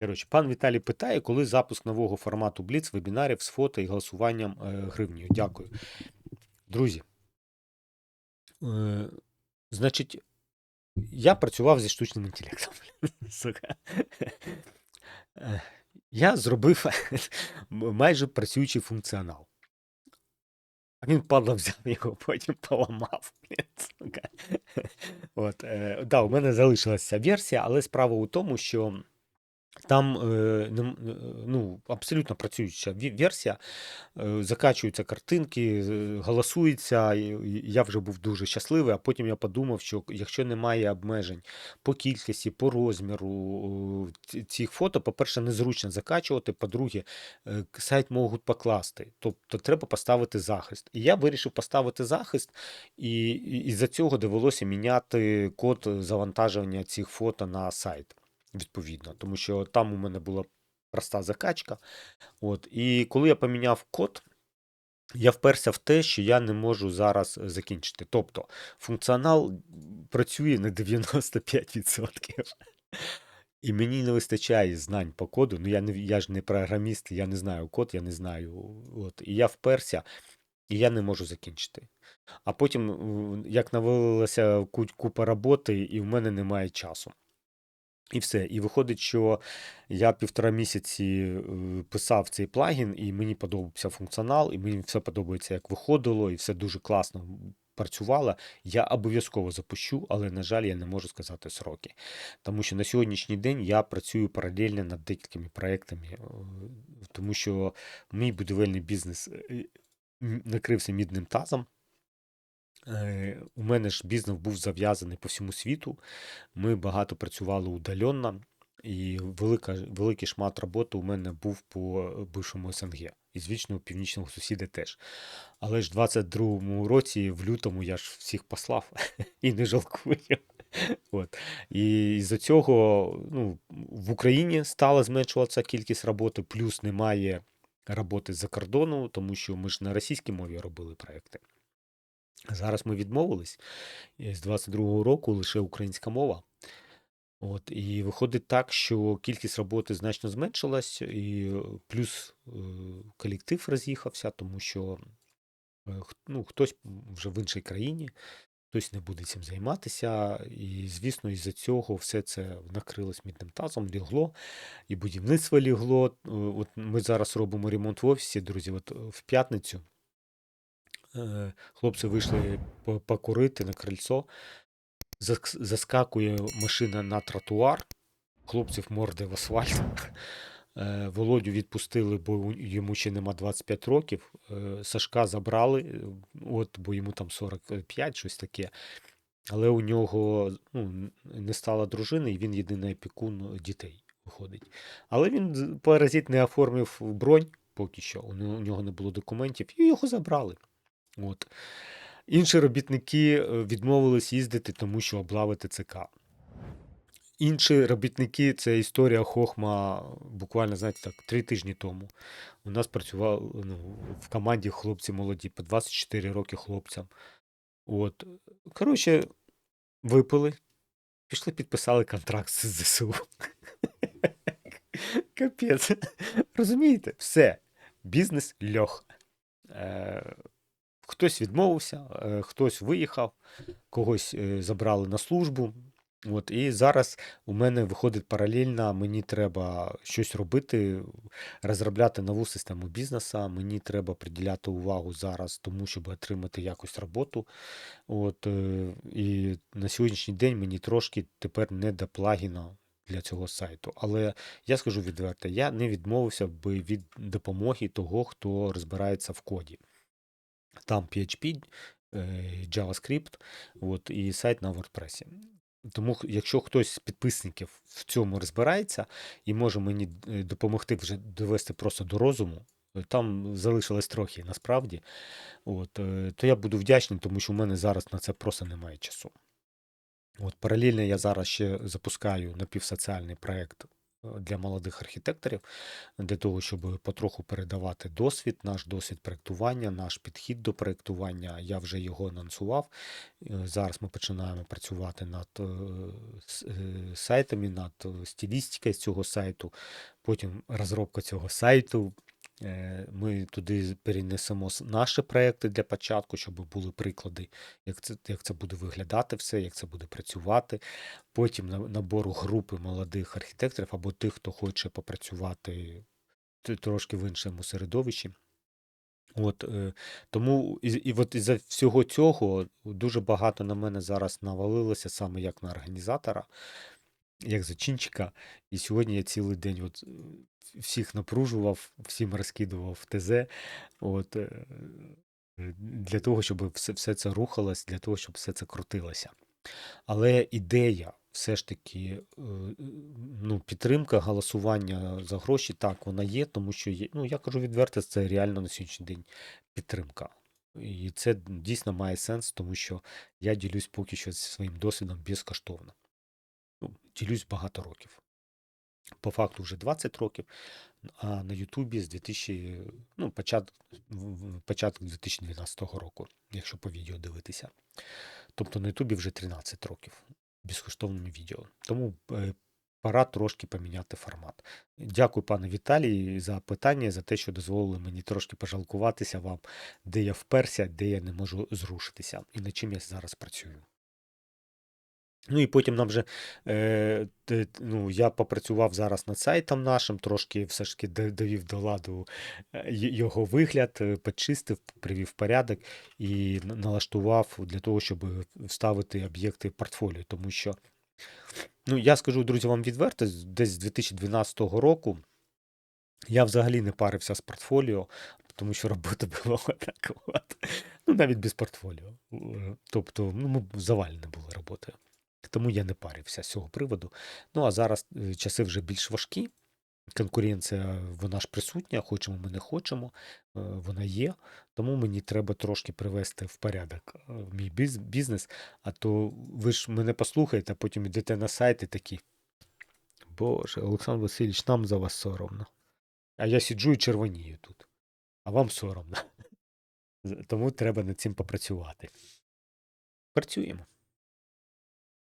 Коротше, пан Віталій питає, коли запуск нового формату Blitz вебінарів з фото і голосуванням е, гривнею. Дякую. Друзі. Е, значить, я працював зі штучним інтелектом. Сука. Е, Я зробив майже працюючий функціонал. А він падла взяв його, потім поламав. Сука. От, е, да, у мене залишилася версія, але справа у тому, що там е, е, ну, абсолютно працююча версія, е, закачуються картинки, голосується. Я вже був дуже щасливий, а потім я подумав, що якщо немає обмежень по кількості, по розміру цих фото, по-перше, незручно закачувати, по-друге, сайт можуть покласти. Тобто треба поставити захист. І я вирішив поставити захист, і, із-за цього довелося міняти код завантаження цих фото на сайт відповідно, тому що там у мене була проста закачка. От, і коли я поміняв код, я вперся в те, що я не можу зараз е, закінчити. Тобто функціонал працює на 95%. І мені не вистачає знань по коду. Ну, я, не, я ж не програміст, я не знаю код, я не знаю. От, і я вперся, і я не можу закінчити. А потім, як навалилася купа роботи, і в мене немає часу. І все. І виходить, що я півтора місяці е, писав цей плагін, і мені подобався функціонал, і мені все подобається, як виходило, і все дуже класно працювало. Я обов'язково запущу, але, на жаль, я не можу сказати сроки. Тому що на сьогоднішній день я працюю паралельно над декількома проектами, е, тому що мій будівельний бізнес е, накрився мідним тазом. Е, У мене ж бізнес був зав'язаний по всьому світу. Ми багато працювали удаленно, і велика, великий шмат роботи у мене був по бившому СНГ. І звичного північного сусіда теж. Але ж в 22-му році, в лютому, я ж всіх послав і не жалкую. От. І з-за цього ну, в Україні стала зменшуватися кількість роботи, плюс немає роботи з-за кордону, тому що ми ж на російській мові робили проекти. Зараз ми відмовились. З 22-го року лише українська мова. От, і виходить так, що кількість роботи значно зменшилась, і е, плюс е, колектив роз'їхався, тому що е, ну, хтось вже в іншій країні, хтось не буде цим займатися. І, звісно, із-за цього все це накрилось мідним тазом, лігло, і будівництво лігло. От ми зараз робимо ремонт в офісі, друзі. От в п'ятницю хлопці вийшли покурити на крильцо. Заскакує машина на тротуар, хлопців морди в асфальт. Е, Володю відпустили, бо йому ще нема 25 років. Е, Сашка забрали, от, бо йому там 45, щось таке. Але у нього ну, не стало дружини, і він єдиний опікун дітей виходить. Але він паразит не оформив бронь поки що. У нього не було документів, і його забрали. От. Інші робітники е, відмовились їздити, тому що облави ТЦК. Інші робітники це історія Хохма буквально, знаєте, так, три тижні тому. У нас працював ну, в команді хлопці молоді, по 24 роки хлопцям. От. Коротше, випили, пішли, підписали контракт з ЗСУ. Капець. Розумієте? Все. Бізнес льох. Хтось відмовився, е, хтось виїхав, когось е, забрали на службу. От, і зараз у мене виходить паралельно, мені треба щось робити, розробляти нову систему бізнесу. Мені треба приділяти увагу зараз тому, щоб отримати якусь роботу. От, е, і на сьогоднішній день мені трошки тепер не до плагіна для цього сайту. Але я скажу відверто, я не відмовився би від допомоги того, хто розбирається в коді. Там PHP, е, JavaScript, от, і сайт на WordPress. Тому, якщо хтось з підписників в цьому розбирається і може мені е, допомогти вже довести просто до розуму, е, там залишилось трохи насправді, от, е, то я буду вдячний, тому що в мене зараз на це просто немає часу. От, паралельно я зараз ще запускаю напівсоціальний проєкт для молодих архітекторів, для того, щоб потроху передавати досвід, наш досвід проєктування, наш підхід до проєктування. Я вже його анонсував. Е, Зараз ми починаємо працювати над е, е, сайтами, над е, стилістикою цього сайту, потім розробка цього сайту. Е, Ми туди перенесемо наші проекти для початку, щоб були приклади, як це, як це буде виглядати все, як це буде працювати. Потім на- набору групи молодих архітекторів або тих, хто хоче попрацювати трошки в іншому середовищі. От, е, тому і, і от із-за всього цього дуже багато на мене зараз навалилося саме як на організатора, як зачинчика. І сьогодні я цілий день от, е, всіх напружував, всім розкидував ТЗ. От, е, е, для того, щоб все, все це рухалось, для того, щоб все це крутилося. Але ідея все ж таки, ну, підтримка голосування за гроші, так, вона є, тому що є, ну, я кажу відверто, це реально на сьогоднішній день підтримка. І це дійсно має сенс, тому що я ділюсь поки що зі своїм досвідом безкоштовно. Ділюсь багато років. По факту вже 20 років, а на Ютубі з 2000, ну, початок, початок 2012 року, якщо по відео дивитися. Тобто на Ютубі вже 13 років безкоштовними відео. Тому е, пора трошки поміняти формат. Дякую, пане Віталій, за питання, за те, що дозволили мені трошки пожалкуватися вам, де я вперся, де я не можу зрушитися і над чим я зараз працюю. Ну і потім нам вже е, ну, я попрацював зараз над сайтом нашим, трошки все ж таки довів до ладу е, його вигляд, е, почистив, привів порядок і налаштував для того, щоб вставити об'єкти в портфоліо. Тому що, ну я скажу, друзі, вам відверто, десь з 2012 року я взагалі не парився з портфоліо, тому що робота була така. От. Ну, навіть без портфоліо. Е, Тобто, ну, ми завалені були роботи. Тому я не парився з цього приводу. Ну а зараз е, часи вже більш важкі. Конкуренція, вона ж присутня, хочемо ми не хочемо, е, вона є. Тому мені треба трошки привести в порядок е, мій бізнес. А то ви ж мене послухаєте, а потім йдете на сайт і такі. Боже, Олександр Васильович, нам за вас соромно. А я сиджу і червонію тут. А вам соромно. Тому треба над цим попрацювати. Працюємо.